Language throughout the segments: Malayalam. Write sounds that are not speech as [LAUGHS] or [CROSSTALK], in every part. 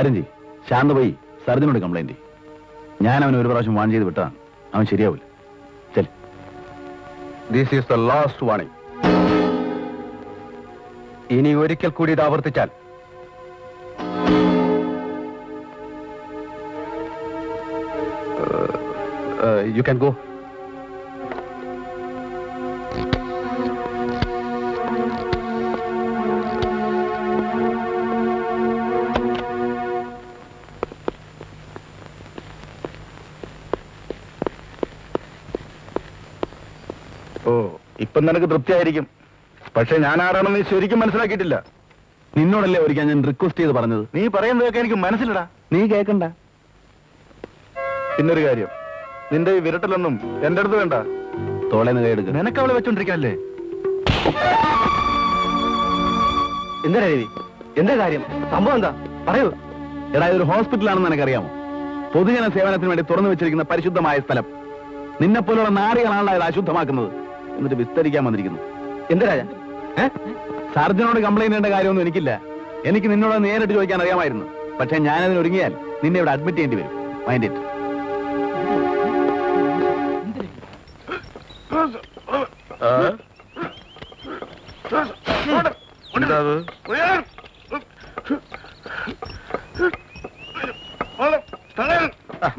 കാര്യം ചെയ്യും. ശാന്ത പോയി സർജനോട് കംപ്ലൈന്റ് ഞാൻ അവനെ ഒരു പ്രാവശ്യം വാൺ ചെയ്ത് വിട്ടാ അവൻ ശരിയാവില്ല ഇനി ഒരിക്കൽ കൂടി ഇത് ആവർത്തിച്ചാൽ. യു ക്യാൻ ഗോ ഇപ്പം നിനക്ക് തൃപ്തിയായിരിക്കും. പക്ഷെ ഞാൻ ആരാണെന്ന് നീ ശരിക്കും മനസ്സിലാക്കിയിട്ടില്ല. നിന്നോടല്ലേ ഒരിക്കൽ ഞാൻ റിക്വസ്റ്റ് ചെയ്ത് പറഞ്ഞത്? നീ പറയുന്നതൊക്കെ എനിക്ക് മനസ്സിലടാ. നീ കേക്കണ്ട. പിന്നൊരു കാര്യം. നിന്റെ ഈ വിരട്ടലൊന്നും എന്റെ അടുത്ത് വേണ്ട. തോളേന്ന് കൈയെടുക്ക. നിനക്ക് അവളെ വെച്ചോണ്ടിരിക്കാനല്ലേ? എന്താ രവി? എന്താ കാര്യം? സംഭവം എന്താ? പറയൂ. എടാ ഇതൊരു ഹോസ്പിറ്റലാണെന്ന് നിനക്കറിയാമോ? പൊതുജന സേവനത്തിന് വേണ്ടി തുറന്നു വെച്ചിരിക്കുന്ന പരിശുദ്ധമായ സ്ഥലം. നിന്നെപ്പോലുള്ള പോലുള്ള നാറികളാണല്ലോ ഇത് അശുദ്ധമാക്കുന്നത്. എന്നിട്ട് വിസ്തരിക്കാൻ വന്നിരിക്കുന്നു. എന്താ രാജ? സാർജനോട് കംപ്ലൈന്റ് ചെയ്യേണ്ട കാര്യമൊന്നും എനിക്കില്ല. എനിക്ക് നിന്നോട് നേരിട്ട് ചോദിക്കാൻ അറിയാമായിരുന്നു. പക്ഷെ ഞാനതിന് ഒരുങ്ങിയാൽ നിന്നെ ഇവിടെ അഡ്മിറ്റ് ചെയ്യേണ്ടി വരും. മൈൻഡ് ഇറ്റ്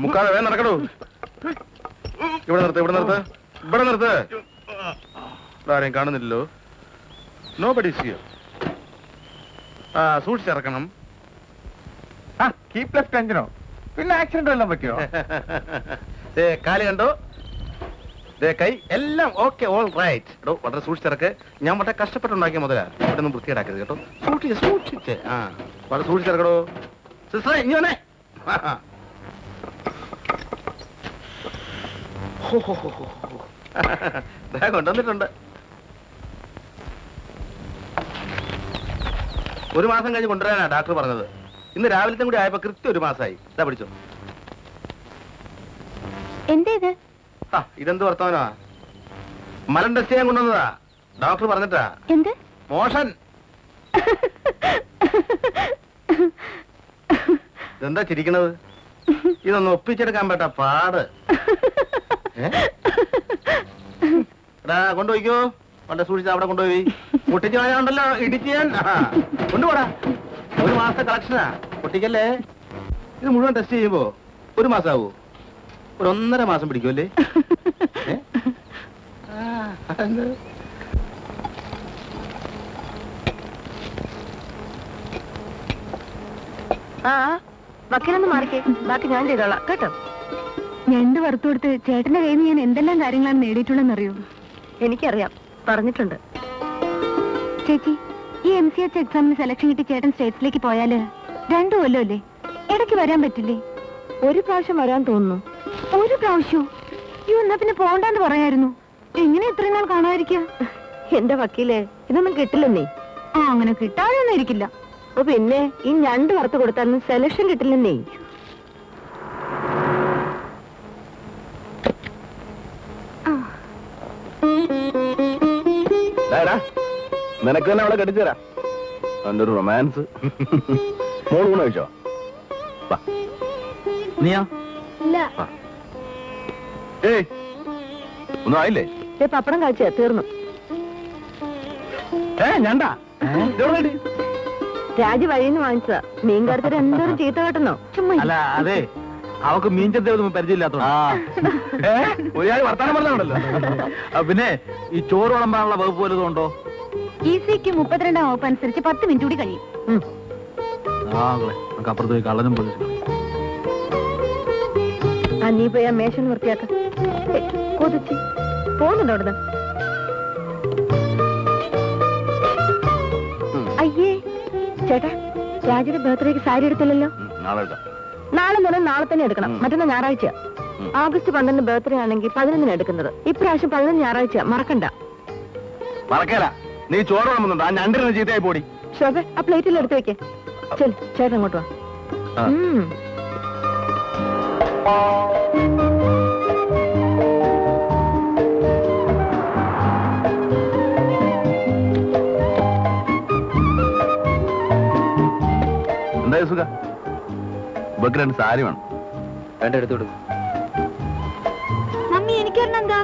മുക്കാതെ വേഗം നടക്കണോ ഇവിടെ നിർത്ത് ഇവിടെ നിർത്ത്. ഇവിടെ നിർത്ത്. ആരെയും കാണുന്നില്ലല്ലോ. നോ ബഡി സിയോ ആ സൂക്ഷിച്ചിറക്കണം. ആ കീപ് ലെഫ്റ്റ് അഞ്ചനോ പിന്നെ ആക്സിഡന്റ് എല്ലാം പറ്റിയോ? [LAUGHS] ദേ കാൽ കണ്ടോ? ദേ കൈ എല്ലാം ഓക്കെ ഓൾ റൈറ്റ് എടോ വളരെ സൂക്ഷിച്ചിറക്ക്. ഞാൻ വളരെ കഷ്ടപ്പെട്ടുണ്ടാക്കിയ മുതലാ. ഇവിടെ ഒന്നും വൃത്തിയേടാക്കരുത് കേട്ടോ. സൂക്ഷിച്ച് സൂക്ഷിച്ച്. ആ വളരെ സൂക്ഷിച്ചിറക്കടോ. സിസ്റ്ററെ ഇനി വന്നേ. ആ, [LAUGHS] ആ. ഹോ, ഹോ, ഹോ, ഹോ, ഹോ. [LAUGHS] ദേ കൊണ്ടുവന്നിട്ടുണ്ട്. ഒരു മാസം കഴിഞ്ഞ് കൊണ്ടുവരാനാ ഡാക്ടർ പറഞ്ഞത്. ഇന്ന് രാവിലത്തെ കൂടി ആയപ്പോ കൃത്യം ഒരു മാസമായി. ഇതാ പിടിച്ചോ. എന്തേ ഇത്? ആ ഇതെന്ത് വർത്തമാനമാ? മലം ടെസ്റ്റ് ചെയ്യാൻ കൊണ്ടുവന്നതാ. ഡോക്ടർ പറഞ്ഞിട്ടാ. എന്ത്? മോഷൻ. ഇതെന്താ ചിരിക്കണത്? ഇതൊന്ന് ഒപ്പിച്ചെടുക്കാൻ പറ്റ പാട്? എടാ കൊണ്ടുപോയിക്കോ. വളരെ സൂക്ഷിച്ച് അവിടെ കൊണ്ടുപോയി. പൊട്ടിച്ച് കളയാണ്ടല്ലോ ഇടിച്ച് ഞാൻ. കൊണ്ടുപോടാ. ഒരു മാസത്തെ കളക്ഷനാ പൊട്ടിക്കല്ലേ? ഇത് മുഴുവൻ ടെസ്റ്റ് ചെയ്യുമ്പോ ഒരു മാസാവോ. ഒരു ഒന്നര മാസം പിടിക്കുമല്ലേ [LAUGHS] ആ, ആ വക്കീലൊന്ന് മാറിക്കേ. ബാക്കി ഞാൻ ചെയ്തോളാം. കേട്ടോ? ഞണ്ട് വറുത്തു കൊടുത്ത് ചേട്ടന്റെ കയ്യിൽ നിന്ന് ഞാൻ എന്തെല്ലാം കാര്യങ്ങളാണ് നേടിയിട്ടുള്ളതെന്നറിയോ? എനിക്കറിയാം. പറഞ്ഞിട്ടുണ്ട്. ചേച്ചി ഈ എം സി എച്ച് എക്സാമിന് സെലക്ഷൻ കിട്ടി ചേട്ടൻ സ്റ്റേറ്റ്സിലേക്ക് പോയാൽ രണ്ടു കൊല്ലമല്ലേ? ഇടയ്ക്ക് വരാൻ പറ്റില്ലേ? ഒരു പ്രാവശ്യം വരാൻ തോന്നുന്നു. ഒരു പ്രാവശ്യം? ഈ എന്നാ പിന്നെ പോണ്ടെന്ന് പറയായിരുന്നു. എങ്ങനെ ഇത്രയും നാൾ കാണാതിരിക്കുക എന്റെ വക്കീലെ ഇതൊന്നും കിട്ടില്ലെന്നേ. ആ അങ്ങനെ കിട്ടാനൊന്നും ഇരിക്കില്ല. അപ്പൊ പിന്നെ ഈ ഞണ്ട് വറുത്ത് കൊടുത്താലും സെലക്ഷൻ കിട്ടില്ലെന്നേ. ഡാ, നിനക്ക് തന്നെ അവളെ കടിച്ചു തരാം അവന്റെ ഒരു റൊമാൻസ് മോൾ ഊണ് കഴിച്ചോ. നീയാ? ഏയ് ഒന്നും ആയില്ലേ? പപ്പടം കാഴ്ച തീർന്നു. ഏ ഞണ്ടാ? രാജി വഴിന്ന് വാങ്ങിച്ചതാ. മീൻ കറുത്തര് എന്തോരം ചീത്ത കേട്ടെന്നോ? ചുമ്മാ അല്ല അതെ. അവക്ക് മീൻ മീൻചത്തെ പരിചയമില്ലാത്ത ഒരാൾ വർത്താനം പറഞ്ഞാണല്ലോ. പിന്നെ ഈ ചോറ് വിളമ്പാനുള്ള വകുപ്പ് വലുതുണ്ടോ ഉണ്ടോ? ഇ സിക്ക് മുപ്പത്തിരണ്ടാം വകുപ്പ് അനുസരിച്ച് പത്ത് മിനിറ്റ് കൂടി കഴിയും. അപ്പുറത്ത് പോയി കള്ളനും ആ നീ പോയി ആ വൃത്തിയാക്ക. കൊതിച്ച്. പോകുന്നുണ്ടോ അവിടുന്ന്? അയ്യേ ചേട്ടാ രാജയുടെ ബർത്ത്ഡേക്ക് സാരി എടുത്തില്ലല്ലോ? നാളെ മുതൽ നാളെ തന്നെ എടുക്കണം. മറ്റന്നാ ഞായറാഴ്ച. ആഗസ്റ്റ് പന്ത്രണ്ട് ബർത്ത്ഡേ ആണെങ്കിൽ പതിനൊന്നിന് എടുക്കുന്നത്. ഇപ്രാവശ്യം പതിനൊന്ന് ഞായറാഴ്ച. മറക്കണ്ട. മറക്കേല. നീ ചോറ് വിളമ്പുന്നുണ്ടോ? ആ ഞണ്ടിരുന്ന് ചീത്തയായി പോടി. ശോഭ ആ പ്ലേറ്റിൽ എടുത്ത് വെക്കേ. ചെൽ ചേട്ടൻ അങ്ങോട്ട് വാ. ആ. ഉം. എന്താ സുഖ? ഇവക്ക് രണ്ട് സാരി വേണം. വേണ്ട എടുത്തു കൊടുക്കും. മമ്മി എനിക്ക് വരണെന്താ?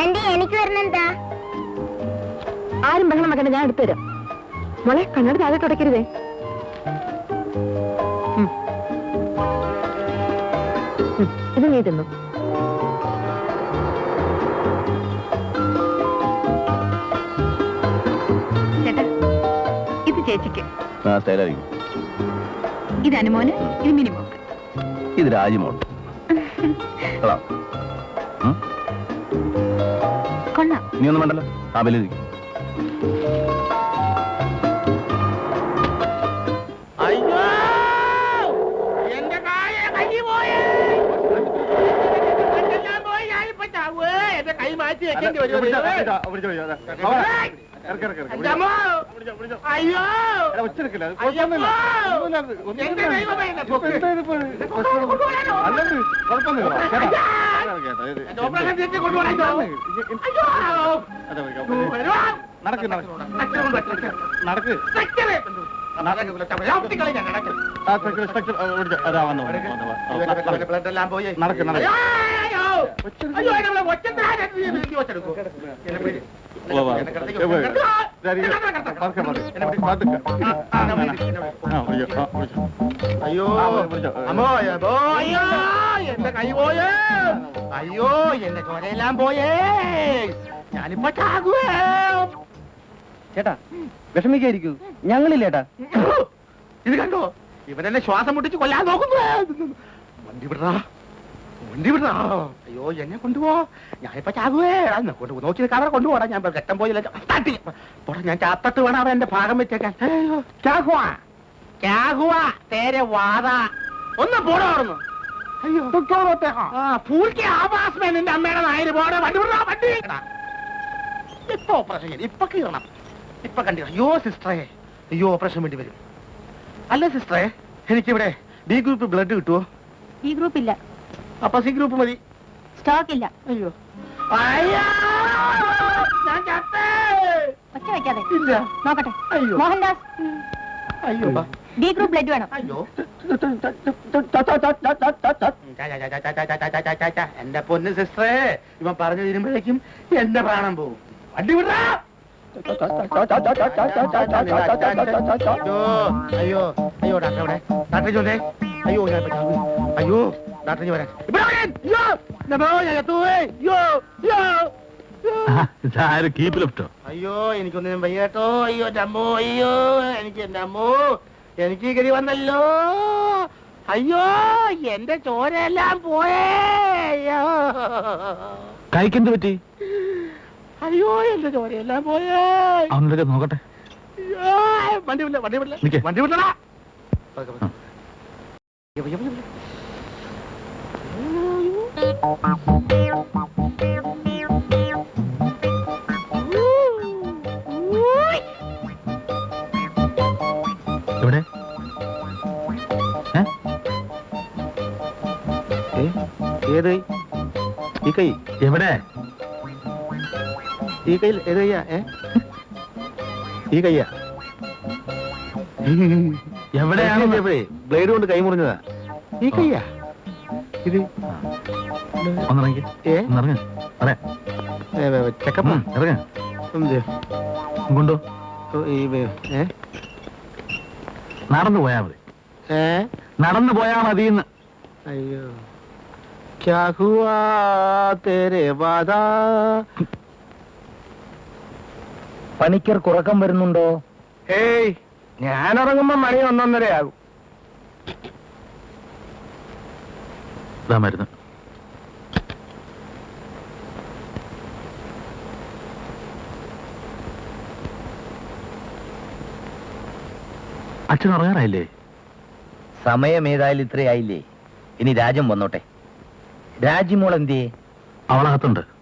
ആന്റി എനിക്ക് വരുന്നെന്താ ആരും ബഹളം വെക്കണ്ട ഞാൻ എടുത്തുതരാം മോളെ കണ്ണട താഴെ തുടക്കരുതേ ഇത് നീ തിന്നു. ഇത് ചേച്ചിക്ക്. ഇത് അനുമോന് ഇത് മിനിമോക്ക്. ഇത് രാജിമോൾ കൊള്ളാം. നീ ഒന്നും വേണ്ടല്ലോ. ആ ബലിരിക്കും അയ്യോ. നടക്ക് നടക്ക്. നടക്ക്. അയ്യോ, അമ്മോ അയ്യോ എന്റെ കൈ പോയേ അയ്യോ എന്റെ ചോരയെല്ലാം പോയേ. ഞാനിപ്പോ ചാകുവേ. ചേട്ടാ വിഷമിക്കായിരിക്കൂ ഞങ്ങളില്ലേട്ടാ. ഇത് കണ്ടോ? ഇവനെന്നെ ശ്വാസം മുട്ടിച്ച് കൊല്ലാൻ നോക്കുന്നു. വണ്ടി വിടറാ. വണ്ടി വിടറാ. അയ്യോ എന്നെ കൊണ്ടുപോ. ഞാനിപ്പോ ചാകുവേ. കൊണ്ടു നോക്കി കാറ കൊണ്ടുപോടാ. ഞാൻ ഘട്ടം പോയില്ല തട്ടി. പോടാ ഞാൻ ചാത്തട്ട് വേണം അവൻ എന്റെ ഭാഗം വെച്ചേക്കാൻ. ചാകുവാ. ചാകുവാ തേരെ വാദ ഒന്ന് പോടോ അവിടുന്ന്. അയ്യോ. പൂർക്കി ആവാസ് നിന്റെ അമ്മയുടെ നായര് പോടെ. വണ്ടി വിടറാ വണ്ടി. ഇപ്പൊ പ്രശ്നം ഇപ്പൊ കീറണം ഇപ്പൊ കണ്ടില്ല അയ്യോ സിസ്റ്ററെ അയ്യോ ഓപ്പറേഷൻ വേണ്ടി വരും. അല്ല സിസ്റ്ററെ എനിക്കിവിടെ ബി ഗ്രൂപ്പ് ബ്ലഡ് കിട്ടുമോ ഈ ഗ്രൂപ്പ് ഇല്ല. അപ്പൊ സി ഗ്രൂപ്പ് മതി. സ്റ്റോക്ക് ഇല്ല. അയ്യോ. ഒച്ച വെക്കാതെ. ഇല്ല. നോക്കട്ടെ. അയ്യോ. മോഹൻദാസ്. അയ്യോ ബി ഗ്രൂപ്പ് ബ്ലഡ് വേണം. അയ്യോ. എന്റെ പൊന്ന് സിസ്റ്ററേ ഇവൻ പറഞ്ഞു തീരുമ്പോഴേക്കും എന്റെ പ്രാണം പോവും. വണ്ടി വിടാ അയ്യോ അയ്യോ അയ്യോ ഡാക്ടർ എവിടെ ഡാക്ടർ ചോദേ അയ്യോ ഞാൻ. അയ്യോ ഡാക്ടർ വരാൻ. അയ്യോ അയ്യോ വയ്യാട്ടോ അയ്യോ അമ്മോ അയ്യോ എനിക്ക് എന്റെ അമ്മോ എനിക്ക് ഗതി വന്നല്ലോ. അയ്യോ എന്റെ ചോരയെല്ലാം പോയേ. അയ്യോ. കൈക്കെന്ത് പറ്റി? അയ്യോ എന്റെ ജോലിയെല്ലാം പോയേ? അവനൊക്കെ നോക്കട്ടെ. വണ്ടി വിടില്ല വണ്ടി വിടില്ല. നിക്ക്. വണ്ടി വിടടാ ആ. എവിടെ? ഏ? ഏത്? ഈ കൈ. എവിടെ? ഈ കയ്യിൽ ഏത് കയ്യാ. ഏ ഈ കയ്യാ എവിടെയാണ് ബ്ലേഡ് കൊണ്ട് കൈ മുറിഞ്ഞതാ. ഈ കയ്യാ. ഇത് ഒന്നിറങ്ങി. ഒന്നിറങ്ങ. ചെക്കപ്പ്. ഇറങ്ങ. കൊണ്ടു നടന്നു പോയാ മതി. ഏ? നടന്നു പോയാ മതി അയ്യോ. क्या हुआ तेरे വാദാ പണിക്കർ കുറക്കം വരുന്നുണ്ടോ? ഏയ് ഞാൻ ഇറങ്ങുമ്പോ മണി ഒന്നൊന്നരയാകും. മരുന്ന്. അച്ഛൻ ഉറങ്ങാറായില്ലേ? സമയം ഏതായാലും ഇത്രയായില്ലേ? ഇനി രാജ്യം വന്നോട്ടെ. രാജിമോൾ എന്തിയേ? അവളകത്തുണ്ട്.